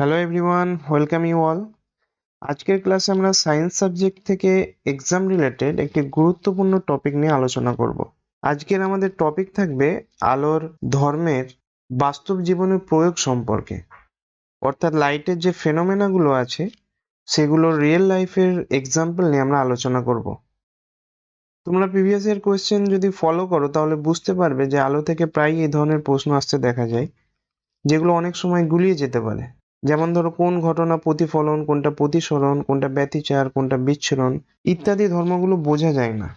Hello everyone welcome you all আজকের ক্লাসে আমরা সায়েন্স সাবজেক্ট থেকে এক্সাম রিলেটেড একটি গুরুত্বপূর্ণ টপিক নিয়ে আলোচনা করব। আজকের আমাদের টপিক থাকবে আলোর ধর্মের বাস্তব জীবনের প্রয়োগ সম্পর্কে। অর্থাৎ লাইটের যে ফেনোমেনাগুলো আছে, সেগুলো রিয়েল লাইফের এক্সাম্পল নিয়ে আমরা আলোচনা করব। তোমরা প্রিভিয়াস ইয়ার কোয়েশ্চেন যদি ফলো করো, তাহলে বুঝতে পারবে যে আলো থেকে প্রায় এই ধরনের প্রশ্ন আসতে দেখা যায়, যেগুলো অনেক সময় গুলিয়ে যেতে পারে। যেমন ধরো কোন ঘটনা প্রতিফলন, কোনটা প্রতিসরণ, কোনটা ব্যতিচার, কোনটা বিচ্ছুরণ ইত্যাদি ধর্মগুলো বোঝা যায় না।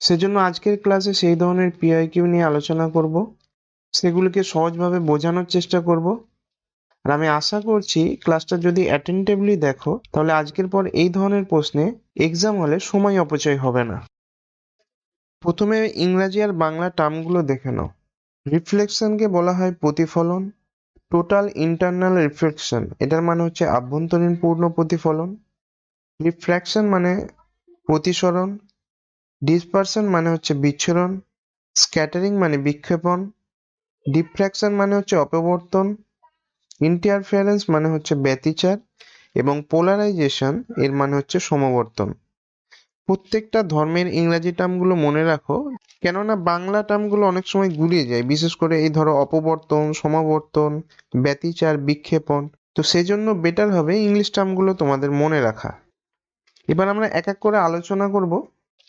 সেজন্য আজকের ক্লাসে সেই ধরনের পিআইকিউ নিয়ে আলোচনা করব। সেগুলোকে সহজভাবে বোঝানোর চেষ্টা করব। আর আমি আশা করছি ক্লাসটা যদি অ্যাটেন্টিভলি দেখো, তাহলে আজকের পর এই ধরনের প্রশ্নে এক্সাম হলে সময় অপচয় হবে না। প্রথমে ইংরাজি আর বাংলা টার্মগুলো দেখে নাও। রিফ্লেকশনকে বলা হয় প্রতিফলন টোটাল ইন্টারনাল রিফ্লেকশন এটার মানে হচ্ছে আভ্যন্তরীণ পূর্ণ প্রতিফলন। রিফ্র্যাকশন মানে প্রতিসরণ। ডিসপারশন মানে হচ্ছে বিচ্ছুরণ। স্ক্যাটারিং মানে বিক্ষেপণ। ডিফ্র্যাকশন মানে হচ্ছে অপবর্তন। ইন্টারফারেন্স মানে হচ্ছে ব্যতিচার। এবং পোলারাইজেশন এর মানে হচ্ছে সমবর্তন। প্রত্যেকটা ধর্মের ইংরাজি টার্মগুলো মনে রাখো, কেননা বাংলা টার্মগুলো অনেক সময় গুলিয়ে যায়। বিশেষ করে এই ধরো অপবর্তন, সমাবর্তন, ব্যতিচার, বিক্ষেপণ, তো সেজন্য বেটার হবে ইংলিশ টার্মগুলো তোমাদের মনে রাখা। এবার আমরা এক এক করে আলোচনা করব।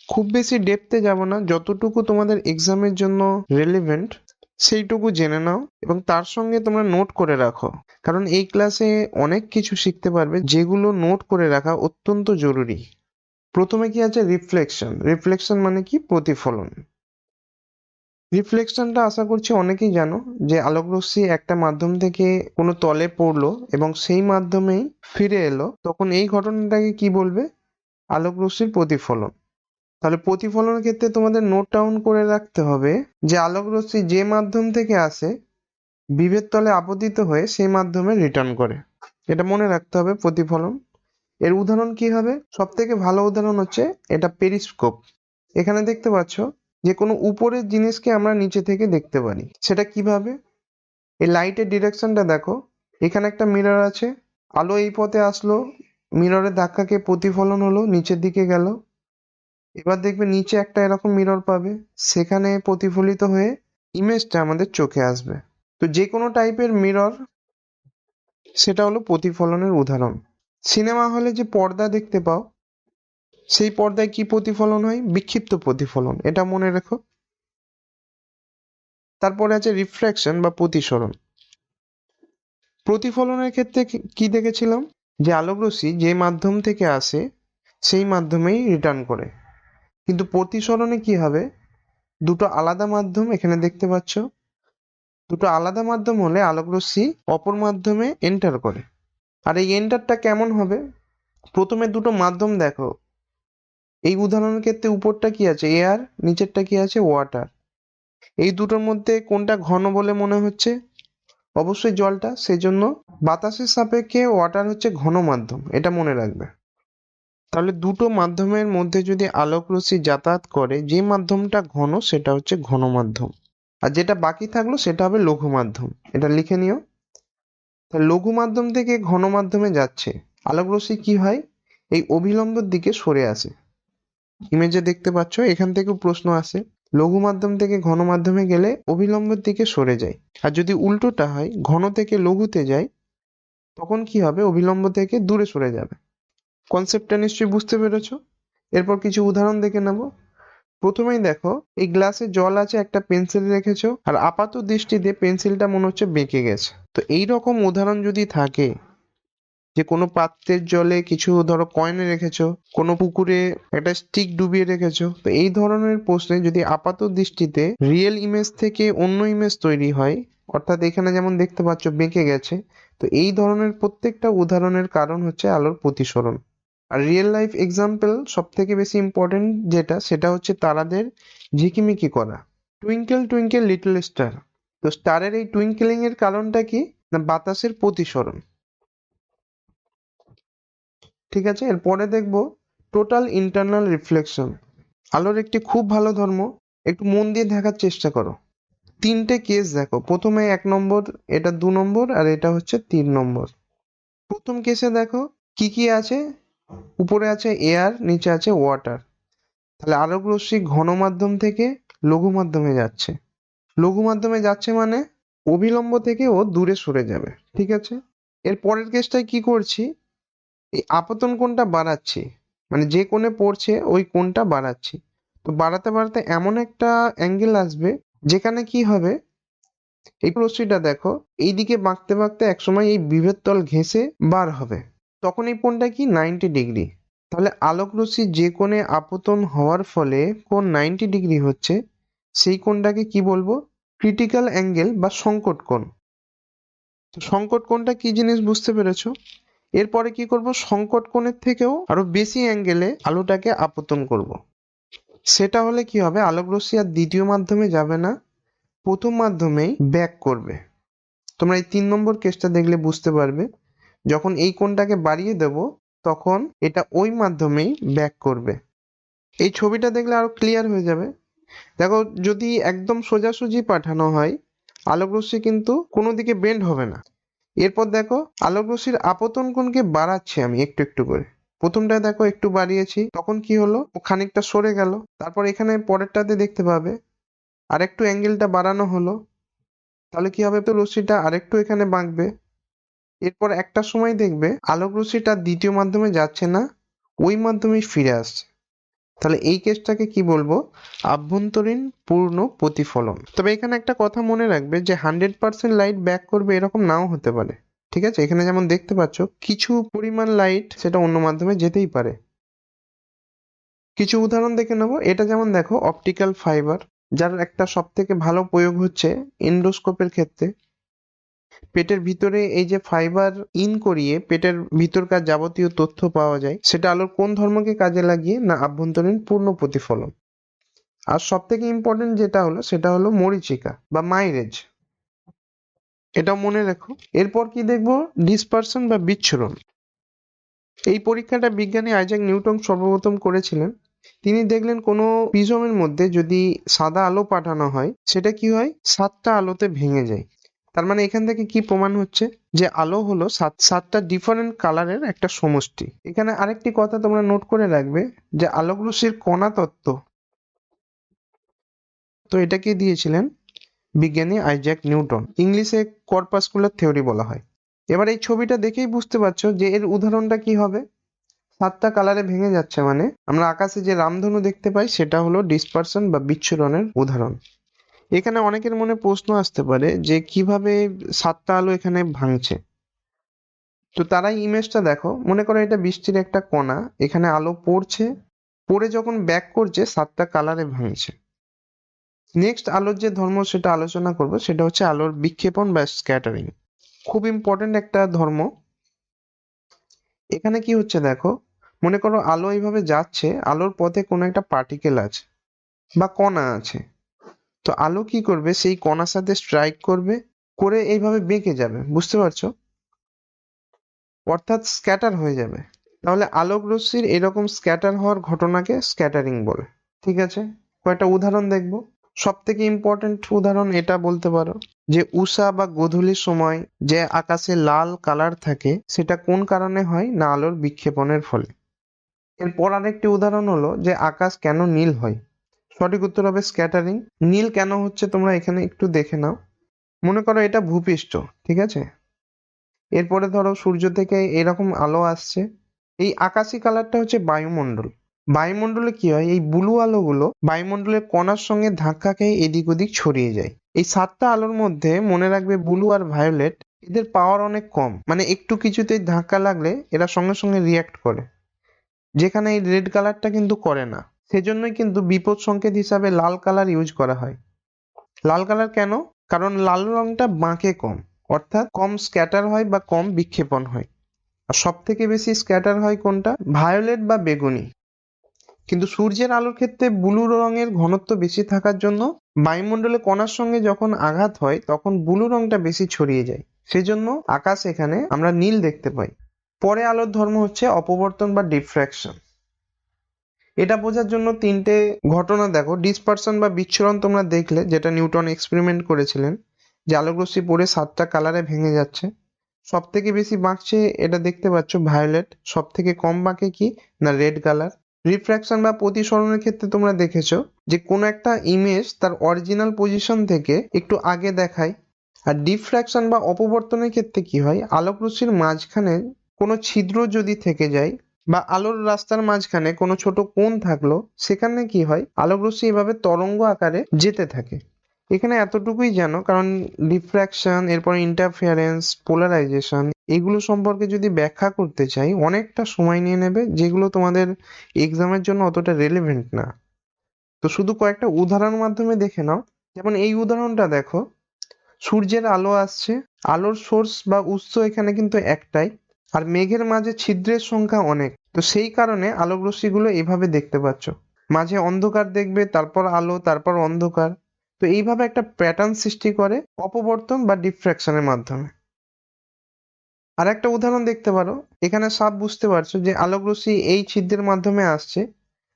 খুব বেশি ডেপথে যাব না, যতটুকু তোমাদের এক্সামের জন্য রেলিভেন্ট সেইটুকু জেনে নাও এবং তার সঙ্গে তোমরা নোট করে রাখো। কারণ এই ক্লাসে অনেক কিছু শিখতে পারবে যেগুলো নোট করে রাখা অত্যন্ত জরুরি। প্রথমে কি আছে রিফ্লেকশন রিফ্লেকশন মানে কি? প্রতিফলন। রিফ্লেকশনটা আশা করছি অনেকেই জানো যে আলোকরশ্মি একটা মাধ্যম থেকে কোনো তলে পড়ল এবং সেই মাধ্যমেই ফিরে এলো। তখন এই ঘটনাটাকে কি বলবে? আলোকরশ্মির প্রতিফলন। তাহলে প্রতিফলনের ক্ষেত্রে তোমাদের নোট ডাউন করে রাখতে হবে যে আলোকরশ্মি যে মাধ্যম থেকে আসে, বিভেদ তলে আপতিত হয়ে সেই মাধ্যমে রিটার্ন করে। এটা মনে রাখতে হবে প্রতিফলন। এর উদাহরণ কি হবে? সব থেকে ভালো উদাহরণ হচ্ছে এটা পেরিস্কোপ এখানে দেখতে পাচ্ছ যে কোনো উপরের জিনিসকে আমরা নিচে থেকে দেখতে পারি। সেটা কীভাবে? এই লাইটের ডিরেকশনটা দেখো। এখানে একটা মিরর আছে। আলো এই পথে আসলো। মিররের ধাক্কাকে প্রতিফলন হলো, নিচের দিকে গেল। এবার দেখবে নিচে একটা এরকম মিরর পাবে। সেখানে প্রতিফলিত হয়ে ইমেজটা আমাদের চোখে আসবে। তো যে কোনো টাইপের মিরর সেটা হলো প্রতিফলনের উদাহরণ। সিনেমা হলে যে পর্দা দেখতে পাও, সেই পর্দায় কি প্রতিফলন হয়? বিক্ষিপ্ত প্রতিফলন, এটা মনে রেখো। তারপরে আছে রিফ্র্যাকশন বা প্রতিসরণ। প্রতিফলনের ক্ষেত্রে কি দেখেছিলাম? যে আলোকরশ্মি যে মাধ্যম থেকে আসে, সেই মাধ্যমেই রিটার্ন করে। কিন্তু প্রতিসরণে কি হবে? দুটো আলাদা মাধ্যম এখানে দেখতে পাচ্ছ। দুটো আলাদা মাধ্যম হলে আলোকরশ্মি অপর মাধ্যমে এন্টার করে। আর এই এন্টারটা কেমন হবে? প্রথমে দুটো মাধ্যম দেখো। এই উদাহরণের ক্ষেত্রে উপরটা কি আছে? এয়ার নিচেরটা কি আছে? ওয়াটার এই দুটোর মধ্যে কোনটা ঘন বলে মনে হচ্ছে? অবশ্যই জলটা, সেজন্য বাতাসের সাপেক্ষে ওয়াটার হচ্ছে ঘন মাধ্যম, এটা মনে রাখবে। তাহলে দুটো মাধ্যমের মধ্যে যদি আলোক রশ্মি যাতায়াত করে, যে মাধ্যমটা ঘন, সেটা হচ্ছে ঘন মাধ্যম। আর যেটা বাকি থাকল, সেটা হবে লঘু মাধ্যম। এটা লিখে নিও। লঘু মাধ্যম থেকে ঘন মাধ্যমে যাচ্ছে। আলোক রশ্মি কি হয়? এই অভিলম্বের দিকে সরে আসে। ইমেজে দেখতে পাচ্ছ, এখান থেকেও প্রশ্ন আসে। লঘু মাধ্যম থেকে ঘন মাধ্যমে গেলে অভিলম্বের দিকে সরে যায়। আর যদি উল্টোটা হয়, ঘন থেকে লঘুতে যায়, তখন কি হবে? অভিলম্ব থেকে দূরে সরে যাবে। কনসেপ্টটা নিশ্চয়ই বুঝতে পেরেছ? এরপর কিছু উদাহরণ দেখে নেব। প্রথমেই দেখো, এই গ্লাসে জল আছে, একটা পেন্সিল রেখেছো, আর আপাত দৃষ্টিতে পেন্সিলটা মনে হচ্ছে বেঁকে গেছে। তো এই রকম উদাহরণ যদি থাকে, যে কোনো পাত্রের জলে কিছু ধরো কয়েন রেখেছো, কোনো পুকুরে একটা স্টিক ডুবিয়ে রেখেছো, তো এই ধরনের প্রশ্নে যদি আপাত দৃষ্টিতে রিয়েল ইমেজ থেকে অন্য ইমেজ তৈরি হয়, অর্থাৎ এখানে যেমন দেখতে পাচ্ছ বেঁকে গেছে, তো এই ধরনের প্রত্যেকটা উদাহরণের কারণ হচ্ছে আলোর প্রতিসরণ। আর রিয়েল লাইফ এক্সাম্পল সব থেকে বেশি ইম্পর্টেন্ট যেটা, সেটা হচ্ছে তারাদের ঝিকিমিকি করা। টুইঙ্কেল টুইঙ্কেল লিটল স্টার তো স্টারের এই টুইঙ্কেলিং এর কারণটা কি? না, বাতাসের প্রতিসরণ। ঠিক আছে? এরপরে দেখব টোটাল ইন্টারনাল রিফ্লেকশন আলোর একটি খুব ভালো ধর্ম, একটু মন দিয়ে দেখার চেষ্টা করো। তিনটে কেস দেখো। প্রথমে এক নম্বর, এটা দু নম্বর, আর এটা হচ্ছে তিন নম্বর। প্রথম কেসে দেখো, কি কি আছে? উপরে আছে এয়ার নিচে আছে ওয়াটার তাহলে আলোক রশ্মি ঘন মাধ্যম থেকে লঘু মাধ্যমে যাচ্ছে। লঘু মাধ্যমে যাচ্ছে মানে অবিলম্ব থেকে ও দূরে সরে যাবে, ঠিক আছে? এর পরের কেসটায় কি করছি? এই আপতন কোণটা বাড়াচ্ছি মানে যে কোণে পড়ছে ওই কোণটা বাড়াচ্ছি। তো বাড়াতে বাড়াতে এমন একটা অ্যাঙ্গেল আসবে, যেখানে কি হবে? এই রশ্মিটা দেখো, এইদিকে বাঁকতে বাঁকতে একসময় এই বিভেদ তল ঘেঁষে বার হবে। তখন এই কোণটা কি নাইনটি ডিগ্রি তাহলে আলোক রশ্মি যে কোণে আপতন হওয়ার ফলে কোণ নাইনটি ডিগ্রি হচ্ছে, সেই কোণটাকে কি বলব? ক্রিটিক্যাল অ্যাঙ্গেল বা সংকট কোণ। তো সংকট কোণটা কি জিনিস বুঝতে পেরেছ? এরপরে কি করব? সংকট কোণের থেকেও আরও বেশি অ্যাঙ্গেলে আলোটাকে আপতন করব। সেটা হলে কি হবে? আলোক রশ্মি আর দ্বিতীয় মাধ্যমে যাবে না, প্রথম মাধ্যমেই ব্যাক করবে। তোমরা এই তিন নম্বর কেসটা দেখলে বুঝতে পারবে। যখন এই কোণটাকে বাড়িয়ে দেব, তখন এটা ওই মাধ্যমেই ব্যাক করবে। এই ছবিটা দেখলে আরও ক্লিয়ার হয়ে যাবে। দেখো, যদি একদম সোজাসুজি পাঠানো হয় আলোক রশ্মি কিন্তু কোনো দিকে বেন্ড হবে না। এরপর দেখো আলোক রশ্মির আপতন কোণকে বাড়াচ্ছি আমি একটু একটু করে। প্রথমটা দেখো, একটু বাড়িয়েছি, তখন কি হলো? ও খানিকটা সরে গেল। তারপর এখানে পরেরটাতে দেখতে পাবে, আরেকটু অ্যাঙ্গেলটা বাড়ানো হলো। তাহলে কি হবে? তো রশ্মিটা আরেকটু এখানে বাঁকবে। এরপর একটা সময় দেখবে আলোক রশ্মিটা দ্বিতীয় মাধ্যমে যাচ্ছে না, ওই মাধ্যমেই ফিরে আসছে। তাহলে এই কেসটাকে কি বলব? আভ্যন্তরীণ পূর্ণ প্রতিফলন। তবে এখানে একটা কথা মনে রাখবে যে হান্ড্রেড পার্সেন্ট লাইট ব্যাক করবে এরকম নাও হতে পারে। ঠিক আছে? এখানে যেমন দেখতে পাচ্ছ, কিছু পরিমাণ লাইট সেটা অন্য মাধ্যমে যেতেই পারে। কিছু উদাহরণ দেখে নেব। এটা যেমন দেখো, অপটিক্যাল ফাইবার, যার একটা সব থেকে ভালো প্রয়োগ হচ্ছে এন্ডোস্কোপের ক্ষেত্রে। পেটের ভিতরে এই যে ফাইবার ইন করিয়ে পেটের ভিতরকার যাবতীয় তথ্য পাওয়া যায়, সেটা আলোর কোন ধর্মকে কাজে লাগিয়ে না আভ্যন্তরীণ পূর্ণ প্রতিফলন? আর সব থেকে ইম্পর্টেন্ট যেটা হলো, সেটা হলো মরিচিকা বা মাইরেজ। এটা মনে রাখো। এরপর কি দেখব? ডিসপারশন বা বিচ্ছুরণ। এই পরীক্ষাটা বিজ্ঞানী আইজাক নিউটন সর্বপ্রথম করেছিলেন। তিনি দেখলেন কোনো প্রিজমের মধ্যে যদি সাদা আলো পাঠানো হয়, সেটা কি হয়? সাতটা আলোতে ভেঙে যায়। তার মানে এখান থেকে কি প্রমাণ হচ্ছে? যে আলো হলো সাত, সাতটা ডিফারেন্ট কালারের একটা সমষ্টি। এখানে আরেকটি কথা তোমরা নোট করে রাখবে, যে আলোক রশ্মির কণা তত্ত্ব। তো এটাকে দিয়েছিলেন? বিজ্ঞানী আইজ্যাক নিউটন। ইংলিশে কর্পাসকুলার থিওরি বলা হয়। এবার এই ছবিটা দেখেই বুঝতে পারছ যে এর উদাহরণটা কি হবে? সাতটা কালারে ভেঙে যাচ্ছে মানে আমরা আকাশে যে রামধনু দেখতে পাই, সেটা হলো ডিসপারশন বা বিচ্ছুরণের উদাহরণ। এখানে অনেকের মনে প্রশ্ন আসতে পারে যে কীভাবে সাতটা আলো এখানে ভাঙছে। তো তারাই ইমেজটা দেখো, মনে করো এটা বৃষ্টির একটা কণা, এখানে আলো পড়ছে, পড়ে যখন ব্যাক করছে, সাতটা কালারে ভাঙছে। নেক্সট আলোর যে ধর্ম সেটা আলোচনা করব, সেটা হচ্ছে আলোর বিক্ষেপণ বা স্ক্যাটারিং খুব ইম্পর্টেন্ট একটা ধর্ম। এখানে কি হচ্ছে দেখো, মনে করো আলো এইভাবে যাচ্ছে, আলোর পথে কোনো একটা পার্টিকেল আছে বা কণা আছে। তো আলো কি করবে? সেই কণার সাথে স্ট্রাইক করবে, করে এইভাবে বেঁকে যাবে, বুঝতে পারছ? অর্থাৎ স্ক্যাটার হয়ে যাবে। তাহলে আলোক রশ্মির এরকম স্ক্যাটার হওয়ার ঘটনাকে স্ক্যাটারিং বলে, ঠিক আছে? কয়েকটা উদাহরণ দেখব। সব থেকে ইম্পর্টেন্ট উদাহরণ এটা বলতে পারো যে উষা বা গোধূলির সময় যে আকাশে লাল কালার থাকে, সেটা কোন কারণে হয়? না আলোর বিক্ষেপণের ফলে। এরপর আরেকটি উদাহরণ হলো যে আকাশ কেন নীল হয়? সঠিক উত্তর হবে স্ক্যাটারিং নীল কেন হচ্ছে তোমরা এখানে একটু দেখে নাও। মনে করো এটা ভূপৃষ্ঠ, ঠিক আছে? এরপরে ধরো সূর্য থেকে এরকম আলো আসছে। এই আকাশি কালারটা হচ্ছে বায়ুমণ্ডল। বায়ুমণ্ডলে কি হয়? এই ব্লু আলোগুলো বায়ুমণ্ডলের কণার সঙ্গে ধাক্কা খেয়ে এদিক ওদিক ছড়িয়ে যায়। এই সাতটা আলোর মধ্যে মনে রাখবে ব্লু আর ভায়োলেট এদের পাওয়ার অনেক কম। মানে একটু কিছুতেই ধাক্কা লাগলে এরা সঙ্গে সঙ্গে রিয়াক্ট করে। যেখানে এই রেড কালারটা কিন্তু করে না। সেজন্যই কিন্তু বিপদ সংকেত হিসাবে লাল কালার ইউজ করা হয়। লাল কালার কেন? কারণ লাল রংটা বাঁকে কম, অর্থাৎ কম স্ক্যাটার হয় বা কম বিক্ষেপণ হয়। আর সব থেকে বেশি স্ক্যাটার হয় কোনটা? ভায়োলেট বা বেগুনি। কিন্তু সূর্যের আলোর ক্ষেত্রে ব্লু রঙের ঘনত্ব বেশি থাকার জন্য বায়ুমণ্ডলে কণার সঙ্গে যখন আঘাত হয়, তখন ব্লু রংটা বেশি ছড়িয়ে যায়। সেজন্য আকাশ এখানে আমরা নীল দেখতে পাই। পরে আলোর ধর্ম হচ্ছে অপবর্তন বা ডিফ্র্যাকশন। এটা বোঝার জন্য তিনটে ঘটনা দেখো। ডিসপারশন বা বিচ্ছুরণ তোমরা দেখলে, যেটা নিউটন এক্সপেরিমেন্ট করেছিলেন, যে আলোকরশ্মি পড়ে সাতটা কালারে ভেঙে যাচ্ছে। সব থেকে বেশি বাঁকছে, এটা দেখতে পাচ্ছ ভায়োলেট সব থেকে কম বাঁকে কি? না রেড কালার রিফ্র্যাকশন বা প্রতিসরণের ক্ষেত্রে তোমরা দেখেছ, যে কোনো একটা ইমেজ তার অরিজিনাল পজিশন থেকে একটু আগে দেখায়। আর ডিফ্র্যাকশন বা অপবর্তনের ক্ষেত্রে কি হয়? আলোক রশ্মির মাঝখানে কোনো ছিদ্র যদি থেকে যায় বা আলোর রাস্তার মাঝখানে কোনো ছোট কোণ থাকল, সেখানে কি হয়? আলোক রশ্মি এভাবে তরঙ্গ আকারে যেতে থাকে। এখানে এতটুকুই জানো, কারণ ডিফ্র্যাকশন, এরপর ইন্টারফিয়ারেন্স, পোলারাইজেশন, এগুলো সম্পর্কে যদি ব্যাখ্যা করতে চাই, অনেকটা সময় নিয়ে নেবে, যেগুলো তোমাদের এক্সামের জন্য অতটা রেলেভেন্ট না। তো শুধু কয়েকটা উদাহরণ মাধ্যমে দেখে নাও। যেমন এই উদাহরণটা দেখো, সূর্যের আলো আসছে, আলোর সোর্স বা উৎস এখানে কিন্তু একটাই। আর মেঘের মাঝে ছিদ্রের সংখ্যা অনেক। তো সেই কারণে আলোক রশ্মিগুলো এইভাবে দেখতে পাচ্ছ। মাঝে অন্ধকার দেখবে, তারপর আলো, তারপর অন্ধকার। তো এইভাবে একটা প্যাটার্ন সৃষ্টি করে অপবর্তন বা ডিফ্র্যাকশনের মাধ্যমে। আর একটা উদাহরণ দেখতে পারো। এখানে সাপ বুঝতে পারছ যে আলোক রশ্মি এই ছিদ্রের মাধ্যমে আসছে।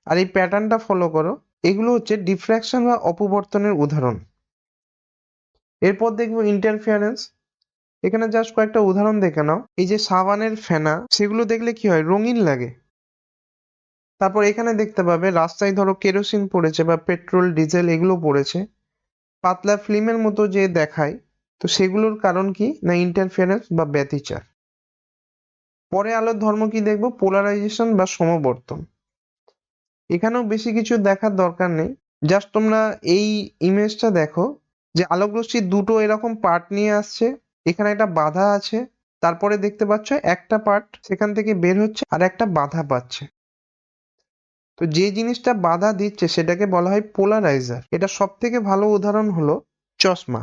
আর এই প্যাটার্নটা ফলো করো। এগুলো হচ্ছে ডিফ্র্যাকশন বা অপবর্তনের উদাহরণ। এরপর দেখব ইন্টারফিয়ারেন্স এখানে জাস্ট কয়েকটা উদাহরণ দেখে নাও। এই যে সাবানের ফেনা, সেগুলো দেখলে কি হয়? রঙিন লাগে। তারপর এখানে দেখতে পাবে, রাস্তায় ধরো কেরোসিন পড়েছে বা পেট্রোল, ডিজেল এগুলো পড়েছে। পাতলা ফিল্মের মতো যে দেখায়, তো সেগুলোর কারণ কি? না ইন্টারফিয়ারেন্স বা ব্যতিচার। পরে আলোর ধর্ম কি দেখব? পোলারাইজেশন বা সমবর্তন। এখানেও বেশি কিছু দেখার দরকার নেই। জাস্ট তোমরা এই ইমেজটা দেখো যে আলোক রশ্মি দুটো এরকম পার্ট নিয়ে আসছে। এখানে একটা বাধা আছে। তারপরে দেখতে পাচ্ছ একটা পার্ট সেখান থেকে বের হচ্ছে আর একটা বাধা পাচ্ছে। তো যে জিনিসটা বাধা দিচ্ছে সেটাকে বলা হয় পোলারাইজার এটা সব থেকে ভালো উদাহরণ হলো চশমা।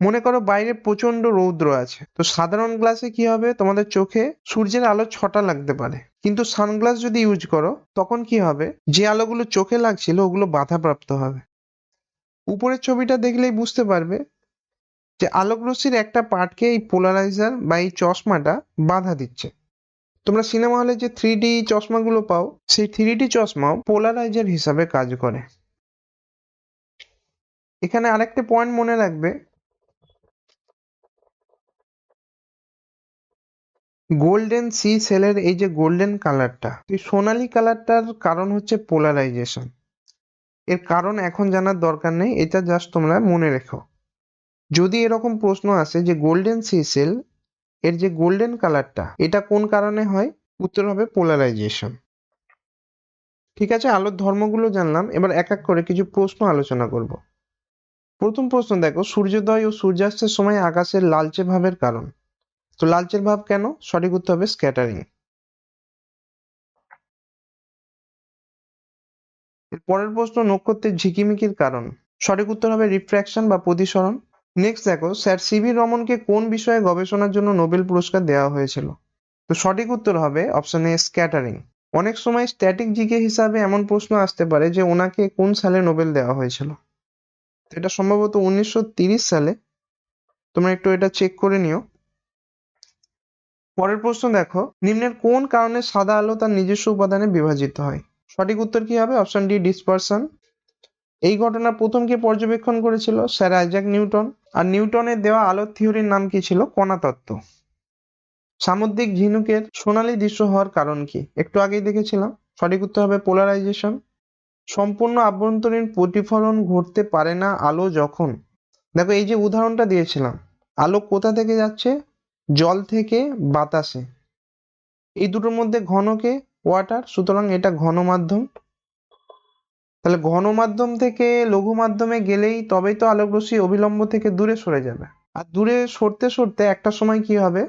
মনে করো বাইরে প্রচণ্ড রৌদ্র আছে। তো সাধারণ গ্লাসে কি হবে? তোমাদের চোখে সূর্যের আলো ছটা লাগতে পারে। কিন্তু সানগ্লাস যদি ইউজ করো, তখন কি হবে? যে আলোগুলো চোখে লাগছিল, ওগুলো বাধাপ্রাপ্ত হবে। উপরের ছবিটা দেখলেই বুঝতে পারবে যে আলোক রশ্মির একটা পার্টকে এই পোলারাইজার বা এই চশমাটা বাধা দিচ্ছে। তোমরা সিনেমা হলে যে থ্রি ডি চশমাগুলো পাও, সেই থ্রি ডি চশমাও পোলারাইজার হিসাবে কাজ করে। এখানে আরেকটা পয়েন্ট মনে রাখবে। গোল্ডেন সি সেলের এই যে গোল্ডেন কালারটা, এই সোনালি কালারটার কারণ হচ্ছে পোলারাইজেশন। এর কারণ এখন জানার দরকার নেই, এটা জাস্ট তোমরা মনে রেখো। যদি এরকম প্রশ্ন আসে যে গোল্ডেন সিসেল এর যে গোল্ডেন কালারটা এটা কোন কারণে হয়? উত্তর হবে পোলারাইজেশন ঠিক আছে, আলোর ধর্মগুলো জানলাম, এবার এক এক করে কিছু প্রশ্ন আলোচনা করব। প্রথম প্রশ্ন, দেখো, সূর্যোদয় ও সূর্যাস্তের সময় আকাশের লালচে ভাবের কারণ। তো লালচের ভাব কেন? সঠিক উত্তর হবে স্ক্যাটারিং পরের প্রশ্ন, নক্ষত্রের ঝিকিমিকির কারণ। সঠিক উত্তর হবে রিফ্র্যাকশন বা প্রতিসরণ। নেক্সট দেখো, স্যার সিভি রমনকে কোন বিষয়ে গবেষণার জন্য নোবেল পুরস্কার দেওয়া হয়েছিল? তো সঠিক উত্তর হবে অপশন এ স্ক্যাটারিং অনেক সময় স্ট্যাটিক জিকে হিসাবে এমন প্রশ্ন আসতে পারে যে ওনাকে কোন সালে নোবেল দেওয়া হয়েছিল? এটা সম্ভবত উনিশশো সালে। তোমরা একটু এটা চেক করে নিও। পরের প্রশ্ন দেখো, নিম্নের কোন কারণে সাদা আলো তার নিজস্ব উপাদানে বিভাজিত হয়? সঠিক উত্তর কি হবে? অপশন ডি ডিসপারশন এই ঘটনা প্রথম কে পর্যবেক্ষণ করেছিল স্যার আইজাক নিউটন, আর নিউটনের দেওয়া আলোর থিওরির নাম কি ছিল? কণা তত্ত্ব সামুদ্রিক ঝিনুকের সোনালী দৃশ্য হওয়ার কারণ কি? একটু আগেই দেখেছিলাম। সঠিক উত্তর হবে পোলারাইজেশন। সম্পূর্ণ আভ্যন্তরীণ প্রতিফলন ঘটতে পারে না আলো যখন। দেখো, এই যে উদাহরণটা দিয়েছিলাম। আলো কোথা থেকে যাচ্ছে? জল থেকে বাতাসে। এই দুটোর মধ্যে ঘনকে ওয়াটার সুতরাং এটা ঘন মাধ্যম তাহলে ঘন মাধ্যম থেকে লঘু মাধ্যমে গেলেই তবেই তো আলোক রশ্মি অবিলম্ব থেকে দূরে সরে যাবে। আর দূরে সরতে সরতে একটা সময় কি হবে?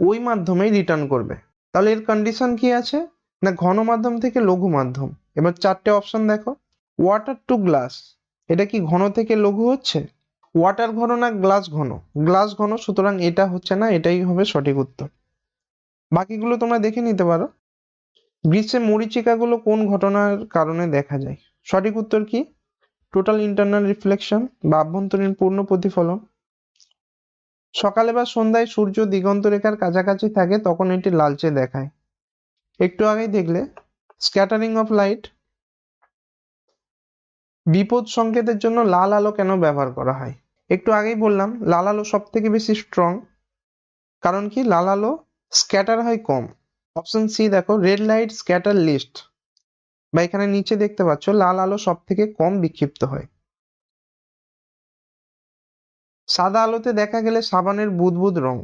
ওই মাধ্যমেই রিটার্ন করবে। তাহলে এর কন্ডিশন কি আছে? না ঘন মাধ্যম থেকে লঘু মাধ্যম এবার চারটে অপশন দেখো। ওয়াটার টু গ্লাস এটা কি ঘন থেকে লঘু হচ্ছে? ওয়াটার ঘন না গ্লাস ঘন? গ্লাস ঘন, সুতরাং এটা হচ্ছে না, এটাই হবে সঠিক উত্তর। বাকিগুলো তোমরা দেখে নিতে পারো। গ্রীষ্মে মরিচিকাগুলো কোন ঘটনার কারণে দেখা যায়? সঠিক উত্তর কি? টোটাল ইন্টারনাল রিফ্লেকশন বা আভ্যন্তরীণ পূর্ণ প্রতিফলন। সকালে বা সন্ধ্যায় সূর্য দিগন্ত রেখার কাছাকাছি থাকে, তখন এটি লালচে দেখায়। একটু আগেই দেখলে স্ক্যাটারিং অফ লাইট বিপদ সংকেতের জন্য লাল আলো কেন ব্যবহার করা হয়? একটু আগেই বললাম, লাল আলো সব থেকে বেশি স্ট্রং কারণ কি? লাল আলো স্ক্যাটার হয় কম। অপশন সি দেখো রেড লাইট স্ক্যাটার লিস্ট বা এখানে নিচে দেখতে পাচ্ছ, লাল আলো সব থেকে কম বিক্ষিপ্ত হয়। সাদা আলোতে দেখা গেলে সাবানের বুদবুদ রং।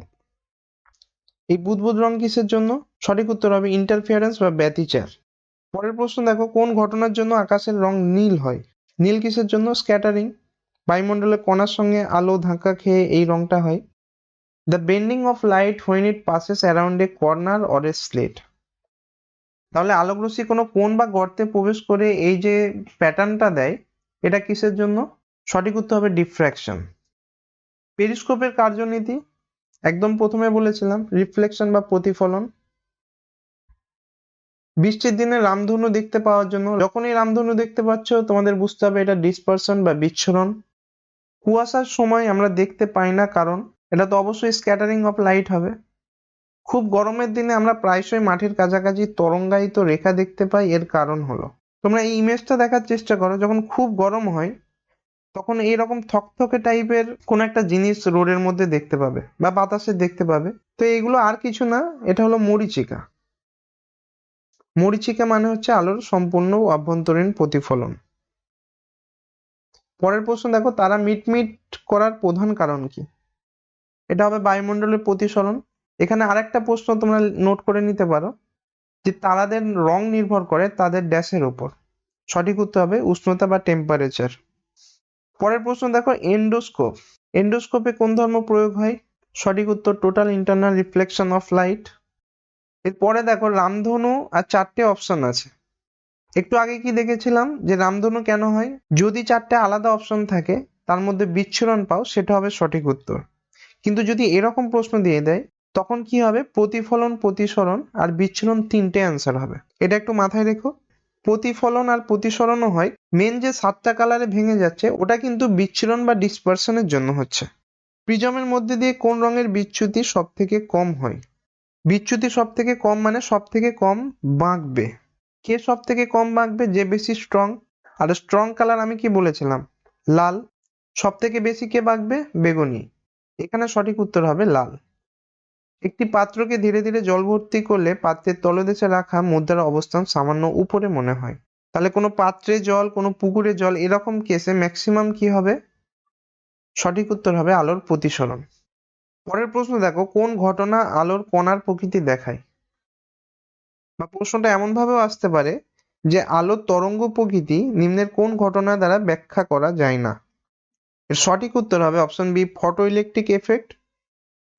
এই বুদবুদ রং কিসের জন্য? সঠিক উত্তর হবে ইন্টারফিয়ারেন্স বা ব্যতিচার। পরের প্রশ্ন দেখো, কোন ঘটনার জন্য আকাশের রং নীল হয়? নীল কিসের জন্য? স্ক্যাটারিং বায়ুমণ্ডলের কণার সঙ্গে আলো ধাক্কা খেয়ে এই রংটা হয়। The bending of light when it passes around a corner or a slit তাহলে আলোকরশ্মি কোনো কোণ বা গর্তে প্রবেশ করে এই যে প্যাটার্নটা দেয়, এটা কিসের জন্য? সঠিক উত্তর হবে ডিফ্র্যাকশন। পেরিস্কোপের কার্যনীতি, একদম প্রথমে বলেছিলাম, রিফ্লেকশন বা প্রতিফলন। বৃষ্টির দিনে রামধনু দেখতে পাওয়ার জন্য, যখনই রামধনু দেখতে পাচ্ছ, তোমাদের বুঝতে হবে এটা ডিসপারশন বা বিচ্ছুরণ। কুয়াশার সময় আমরা দেখতে পাই না কারণ এটা তো অবশ্যই স্ক্যাটারিং অফ লাইট হবে। খুব গরমের দিনে আমরা প্রায়শই মাঠের কাছাকাছি তরঙ্গায়িত রেখা দেখতে পাই, এর কারণ হলো। তোমরা এই ইমেজটা দেখার চেষ্টা করো, যখন খুব গরম হয়, তখন এইরকম থকথকে টাইপের কোন একটা জিনিস রোডের মধ্যে দেখতে পাবে বা বাতাসে দেখতে পাবে। তো এগুলো আর কিছু না, এটা হলো মরিচিকা। মরিচিকা মানে হচ্ছে আলোর সম্পূর্ণ অভ্যন্তরীণ প্রতিফলন। পরের প্রশ্ন দেখো, তারা মিটমিট করার প্রধান কারণ কি? এটা হবে বায়ুমণ্ডলের প্রতিসরণ। এখানে আরেকটা প্রশ্ন তোমরা নোট করে নিতে পারো, যে তারাদের রং নির্ভর করে তাদের ড্যাশের উপর সঠিক উত্তর হবে উষ্ণতা বা টেম্পারেচার পরের প্রশ্ন দেখো এন্ডোস্কোপ এন্ডোস্কোপে কোন ধর্ম প্রয়োগ হয়? সঠিক উত্তর total internal reflection of light এরপরে দেখো, রামধনু আর চারটে অপশন আছে। একটু আগে কি দেখেছিলাম, যে রামধনু কেন হয়? যদি চারটে আলাদা অপশন থাকে, তার মধ্যে বিচ্ছুরণ পাও, সেটা হবে সঠিক উত্তর। কিন্তু যদি এরকম প্রশ্ন দিয়ে দেয়, তখন কি হবে? প্রতিফলন, প্রতিসরণ আর বিচ্ছুরণ তিনটে অ্যান্সার হবে। এটা একটু মাথায় রেখো। প্রতিফলন আর প্রতিসরণও হয়। মেন যে সাতটা কালারে ভেঙে যাচ্ছে, ওটা কিন্তু বিচ্ছুরণ বা ডিসপারশনের জন্য হচ্ছে। প্রিজমের মধ্যে দিয়ে কোন রঙের বিচ্যুতি সব থেকে কম হয়? বিচ্যুতি সব থেকে কম মানে সব থেকে কম বাঁকবে। কে সব থেকে কম বাঁকবে? যে বেশি স্ট্রং আর স্ট্রং কালার আমি কি বলেছিলাম? লাল। সব থেকে বেশি কে বাঁকবে? বেগুনি। এখানে সঠিক উত্তর হবে লাল। একটি পাত্রকে ধীরে ধীরে জল ভর্তি করলে পাত্রের তলদেশে রাখা মুদ্রার অবস্থান সামান্য উপরে মনে হয়। তাহলে কোনো পাত্রে জল, কোনো পুকুরে জল এরকম কেসে ম্যাক্সিমাম কি হবে? সঠিক উত্তর হবে আলোর প্রতিসরণ। পরের প্রশ্ন দেখো, কোন ঘটনা আলোর কণার প্রকৃতি দেখায়? বা প্রশ্নটা এমন ভাবেও আসতে পারে যে আলোর তরঙ্গ প্রকৃতি নিম্নের কোন ঘটনা দ্বারা ব্যাখ্যা করা যায় না। এর সঠিক উত্তর হবে option B photo electric effect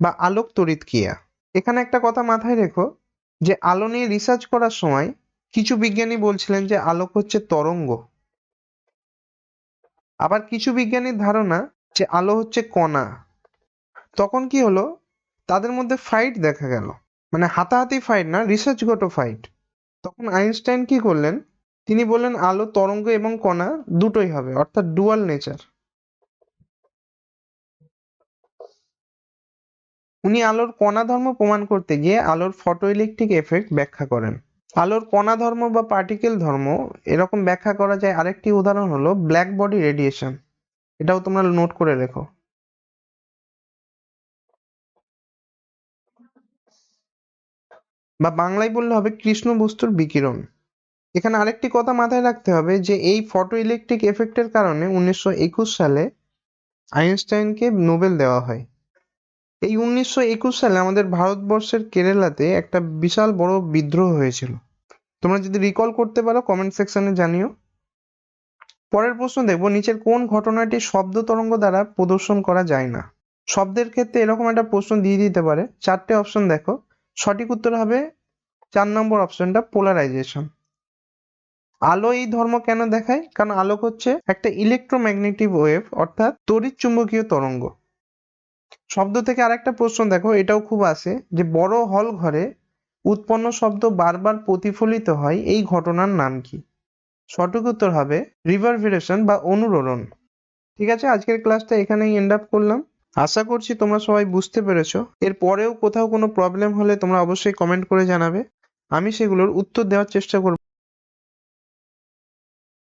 বা আলোক তড়িৎক্রিয়া এখানে একটা কথা মাথায় রেখো যে আলো নিয়ে রিসার্চ করার সময় কিছু বিজ্ঞানী বলছিলেন যে আলোক হচ্ছে তরঙ্গ। আবার কিছু বিজ্ঞানীর ধারণা যে আলো হচ্ছে কণা। তখন কি হলো? তাদের মধ্যে ফাইট দেখা গেল। মানে হাতাহাতি ফাইট না রিসার্চ রিসার্চগত ফাইট তখন আইনস্টাইন কি করলেন? তিনি বললেন আলো, তরঙ্গ এবং কণা দুটোই হবে, অর্থাৎ ডুয়াল নেচার উনি আলোর কণা ধর্ম প্রমাণ করতে গিয়ে আলোর ফটো ইলেকট্রিক এফেক্ট ব্যাখ্যা করেন। আলোর কণা ধর্ম বা পার্টিকেল ধর্ম এরকম ব্যাখ্যা করা যায় আরেকটি উদাহরণ হলো ব্ল্যাক বডি রেডিয়েশন। এটাও তোমরা নোট করে রেখো। বা বাংলায় বললে হবে কৃষ্ণ বস্তুর বিকিরণ। এখানে আরেকটি কথা মাথায় রাখতে হবে যে এই ফটো ইলেকট্রিক এফেক্টের কারণে উনিশশো একুশ সালে আইনস্টাইনকে নোবেল দেওয়া হয়। এই উনিশশো একুশ সালে আমাদের ভারতবর্ষের কেরালাতে একটা বিশাল বড় বিদ্রোহ হয়েছিল। তোমরা যদি রিকল করতে পারো কমেন্ট সেকশনে জানিও। পরের প্রশ্ন দেখব, নিচের কোন ঘটনাটি শব্দ তরঙ্গ দ্বারা প্রদর্শন করা যায় না? শব্দের ক্ষেত্রে এরকম একটা প্রশ্ন দিয়ে দিতে পারে। চারটে অপশন দেখো। সঠিক উত্তর হবে চার নম্বর অপশনটা পোলারাইজেশন আলো এই ধর্ম কেন দেখায়? কারণ আলোক হচ্ছে একটা ইলেকট্রোম্যাগনেটিক ওয়েভ অর্থাৎ তড়িৎ চুম্বকীয় তরঙ্গ। শব্দ থেকে আরেকটা প্রশ্ন দেখো, এটাও খুব আসে যে বড় হল ঘরে উৎপন্ন শব্দ বারবার প্রতিফলিত হয়, এই ঘটনার নাম কি? সঠিক উত্তর হবে রিভারভিরেশন বা অনুরণন। ঠিক আছে, আজকের ক্লাসটা এখানেই এন্ড আপ করলাম। আশা করছি তোমরা সবাই বুঝতে পেরেছ। এর পরেও কোথাও কোনো প্রবলেম হলে তোমরা অবশ্যই কমেন্ট করে জানাবে। আমি সেগুলোর উত্তর দেওয়ার চেষ্টা করব।